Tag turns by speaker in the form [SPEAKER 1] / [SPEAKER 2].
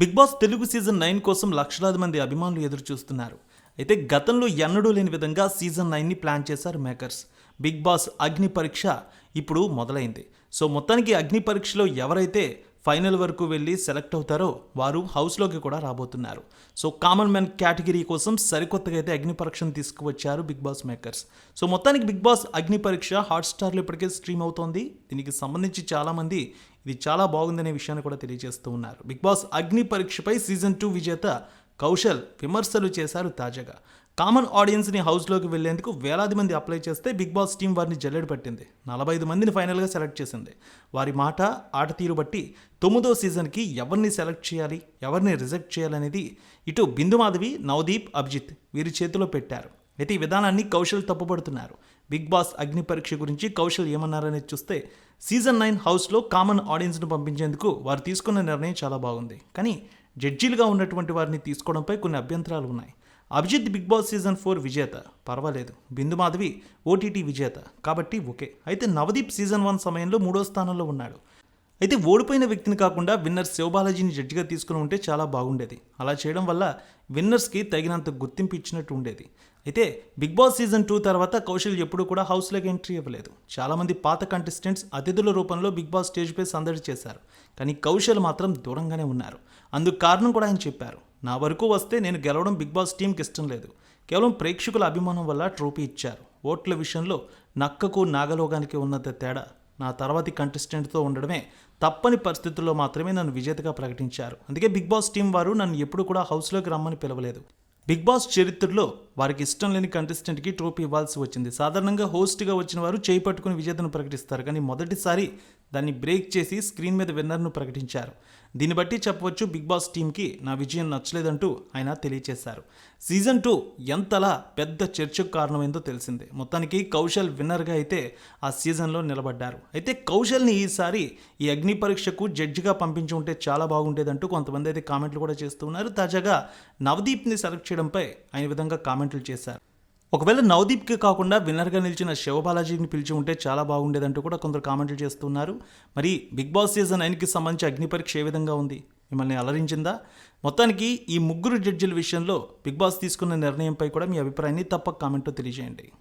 [SPEAKER 1] Bigg Boss Telugu season nine కోసం లక్షలాది మంది అభిమానులు ఎదురు చూస్తున్నారు అయితే గతంలో ఎన్నడూ లేని విధంగా సీజన్ నైన్ని ప్లాన్ చేశారు మేకర్స్. బిగ్ బాస్ అగ్ని పరీక్ష ఇప్పుడు మొదలైంది. సో మొత్తానికి అగ్ని పరీక్షలో ఎవరైతే ఫైనల్ వరకు వెళ్ళి సెలెక్ట్ అవుతారో వారు హౌస్లోకి కూడా రాబోతున్నారు. సో కామన్ మ్యాన్ కేటగిరీ కోసం సరికొత్తగా అయితే అగ్ని పరీక్షను తీసుకువచ్చారు బిగ్ బాస్ మేకర్స్. సో మొత్తానికి బిగ్ బాస్ అగ్ని పరీక్ష హాట్స్టార్లో ఇప్పటికే స్ట్రీమ్ అవుతోంది. దీనికి సంబంధించి చాలామంది ఇది చాలా బాగుందనే విషయాన్ని కూడా తెలియజేస్తూ ఉన్నారు. బిగ్ బాస్ అగ్ని పరీక్షపై సీజన్ టూ విజేత కౌశల్ విమర్శలు చేశారు తాజాగా. కామన్ ఆడియన్స్ని హౌస్లోకి వెళ్ళేందుకు వేలాది మంది అప్లై చేస్తే బిగ్ బాస్ టీం వారిని జల్లెడు పట్టింది. నలభై ఐదు మందిని ఫైనల్గా సెలెక్ట్ చేసింది. వారి మాట ఆట తీరు బట్టి తొమ్మిదో సీజన్కి ఎవరిని సెలెక్ట్ చేయాలి ఎవరిని రిజెక్ట్ చేయాలనేది ఇటు బిందు మాధవి నవదీప్ అభిజిత్ వీరి చేతిలో పెట్టారు. అయితే ఈ విధానాన్ని కౌశల్ తప్పుపడుతున్నారు. బిగ్ బాస్ అగ్ని పరీక్ష గురించి కౌశల్ ఏమన్నారనేది చూస్తే సీజన్ నైన్ హౌస్లో కామన్ ఆడియన్స్ను పంపించేందుకు వారు తీసుకున్న నిర్ణయం చాలా బాగుంది. కానీ జడ్జీలుగా ఉన్నటువంటి వారిని తీసుకోవడంపై కొన్ని అభ్యంతరాలు ఉన్నాయి. Abhijeet Bigg Boss season four విజేత. పర్వాలేదు. బిందు మాధవి ఓటీటీ విజేత. కాబట్టి ఓకే. అయితే నవదీప్ సీజన్ వన్ సమయంలో మూడో స్థానంలో ఉన్నాడు. అయితే ఓడిపోయిన వ్యక్తిని కాకుండా విన్నర్ శివబాలాజీని జడ్జిగా తీసుకుని ఉంటే చాలా బాగుండేది. అలా చేయడం వల్ల విన్నర్స్కి తగినంత గుర్తింపు ఇచ్చినట్టు ఉండేది. అయితే బిగ్ బాస్ సీజన్ టూ తర్వాత కౌశల్ ఎప్పుడూ కూడా హౌస్లోకి ఎంట్రీ ఇవ్వలేదు. చాలామంది పాత కంటెస్టెంట్స్ అతిథుల రూపంలో బిగ్ బాస్ స్టేజ్పై సందడి చేశారు. కానీ కౌశల్ మాత్రం దూరంగానే ఉన్నారు. అందుకు కారణం కూడా ఆయన చెప్పారు. నా వరకు వస్తే నేను గెలవడం బిగ్ బాస్ టీంకి ఇష్టం లేదు. కేవలం ప్రేక్షకుల అభిమానం వల్ల ట్రోఫీ ఇచ్చారు. ఓట్ల విషయంలో నక్కకు నాగలోగానికి ఉన్నంత తేడా నా తర్వాతి కంటెస్టెంట్తో ఉండడమే తప్పని పరిస్థితుల్లో మాత్రమే నన్ను విజేతగా ప్రకటించారు. అందుకే బిగ్ బాస్ టీం వారు నన్ను ఎప్పుడు కూడా హౌస్లోకి రమ్మని పిలవలేదు. బిగ్ బాస్ చరిత్రలో వారికి ఇష్టం లేని కంటెస్టెంట్కి ట్రోఫీ ఇవ్వాల్సి వచ్చింది. సాధారణంగా హోస్ట్గా వచ్చిన వారు చేయి పట్టుకుని విజేతను ప్రకటిస్తారు. కానీ మొదటిసారి దాన్ని బ్రేక్ చేసి స్క్రీన్ మీద విన్నర్ను ప్రకటించారు. దీన్ని బట్టి చెప్పవచ్చు బిగ్ బాస్ టీంకి నా విజయం నచ్చలేదంటూ ఆయన తెలియజేశారు సీజన్ టూ ఎంతలా పెద్ద చర్చకు కారణమైందో తెలిసిందే. మొత్తానికి కౌశల్ విన్నర్గా అయితే ఆ సీజన్లో నిలబడ్డారు. అయితే కౌశల్ని ఈసారి ఈ అగ్ని పరీక్షకు జడ్జిగా పంపించి ఉంటే చాలా బాగుండేదంటూ కొంతమంది అయితే కామెంట్లు కూడా చేస్తున్నారు తాజాగా నవదీప్ని సెలెక్ట్ చేయడంపై ఆయన విధంగా కామెంట్లు చేశారు. ఒకవేళ నవదీప్కి కాకుండా విన్నర్గా నిలిచిన శివబాలాజీని పిలిచి ఉంటే చాలా బాగుండేదంటూ కూడా కొందరు కామెంట్లు చేస్తున్నారు. మరి బిగ్ బాస్ సీజన్ నైన్కి సంబంధించి అగ్నిపరీక్ష ఏ విధంగా ఉంది? మిమ్మల్ని అలరించిందా? మొత్తానికి ఈ ముగ్గురు జడ్జిల విషయంలో బిగ్ బాస్ తీసుకున్న నిర్ణయంపై కూడా మీ అభిప్రాయాన్ని తప్పక కామెంట్తో తెలియజేయండి.